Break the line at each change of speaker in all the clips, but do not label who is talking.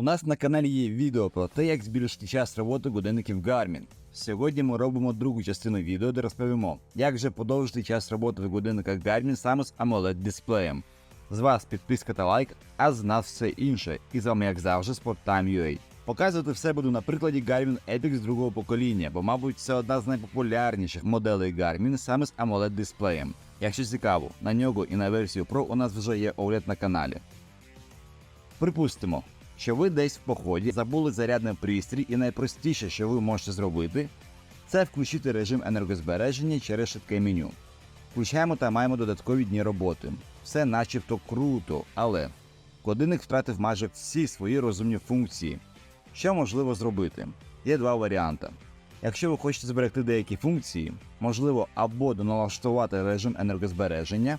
У нас на каналі є відео про те, як збільшити час роботи годинників Garmin. Сьогодні ми робимо другу частину відео, де розповімо, як же подовжити час роботи в годинниках Garmin саме з AMOLED дисплеєм. З вас підписка та лайк, а з нас все інше. І з вами, як завжди, SportTime.ua. Показувати все буду на прикладі Garmin Epix другого покоління, бо, мабуть, це одна з найпопулярніших моделей Garmin саме з AMOLED дисплеєм. Якщо цікаво, на нього і на версію Pro у нас вже є огляд на каналі. Припустимо, що ви десь в поході забули зарядний пристрій, і найпростіше, що ви можете зробити, це включити режим енергозбереження через швидке меню. Включаємо та маємо додаткові дні роботи. Все начебто круто, але годинник втратив майже всі свої розумні функції. Що можливо зробити? Є два варіанти. Якщо ви хочете зберегти деякі функції, можливо або доналаштувати режим енергозбереження,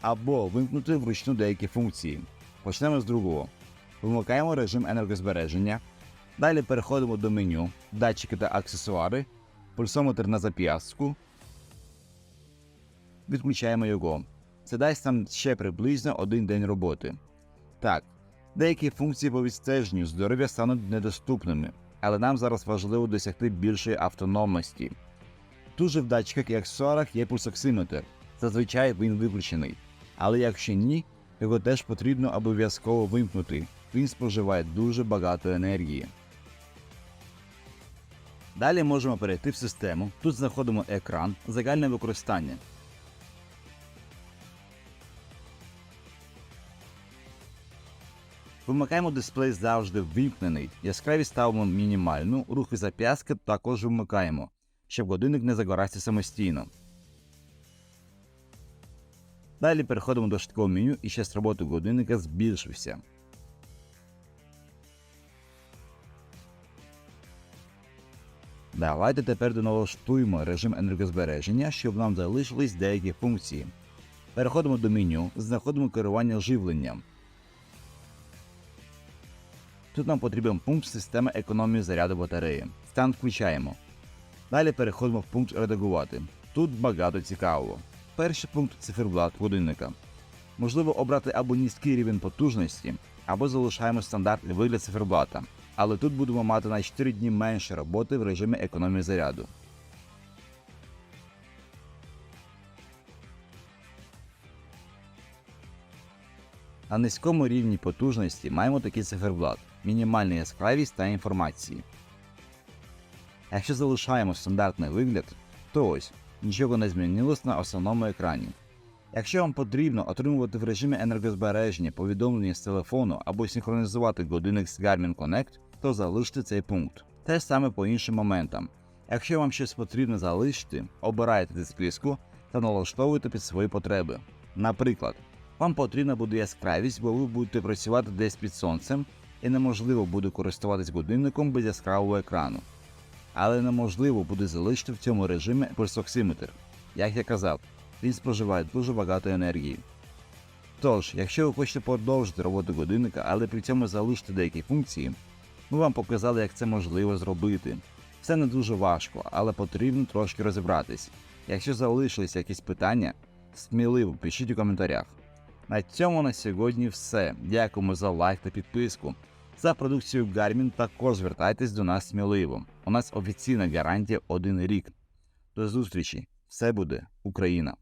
або вимкнути вручну деякі функції. Почнемо з другого. Вимикаємо режим енергозбереження. Далі переходимо до меню, датчики та аксесуари, пульсометр на зап'ястку. Відключаємо його. Це дасть нам ще приблизно один день роботи. Так, деякі функції по відстеженню здоров'я стануть недоступними, але нам зараз важливо досягти більшої автономності. Тут же в датчиках і аксесуарах є пульсоксиметр. Зазвичай він виключений. Але якщо ні, його теж потрібно обов'язково вимкнути. Він споживає дуже багато енергії. Далі можемо перейти в систему. Тут знаходимо екран, загальне використання. Вимикаємо дисплей завжди ввімкнений. Яскравість ставимо мінімальну, рухи зап'ястки також вмикаємо, щоб годинник не загорався самостійно. Далі переходимо до швидкого меню і час роботи годинника збільшився. Давайте тепер доналаштуємо режим енергозбереження, щоб нам залишились деякі функції. Переходимо до меню, знаходимо керування живленням. Тут нам потрібен пункт системи економії заряду батареї. Стан включаємо. Далі переходимо в пункт редагувати. Тут багато цікавого. Перший пункт циферблат годинника. Можливо обрати або низький рівень потужності, або залишаємо стандартний вигляд циферблата. Але тут будемо мати на 4 дні менше роботи в режимі економії заряду. На низькому рівні потужності маємо такий циферблат, мінімальна яскравість та інформації. Якщо залишаємо стандартний вигляд, то ось нічого не змінилось на основному екрані. Якщо вам потрібно отримувати в режимі енергозбереження повідомлення з телефону або синхронізувати годинник з Garmin Connect, то залиште цей пункт. Те саме по іншим моментам. Якщо вам щось потрібно залишити, обирайте зі списку та налаштовуйте під свої потреби. Наприклад, вам потрібна буде яскравість, бо ви будете працювати десь під сонцем і неможливо буде користуватись годинником без яскравого екрану. Але неможливо буде залишити в цьому режимі пульсоксиметр. Як я казав, він споживає дуже багато енергії. Тож, якщо ви хочете продовжити роботу годинника, але при цьому залишити деякі функції, ми вам показали, як це можливо зробити. Все не дуже важко, але потрібно трошки розібратись. Якщо залишились якісь питання, сміливо пишіть у коментарях. На цьому на сьогодні все. Дякуємо за лайк та підписку. За продукцію Garmin також звертайтесь до нас сміливо. У нас офіційна гарантія один рік. До зустрічі! Все буде Україна!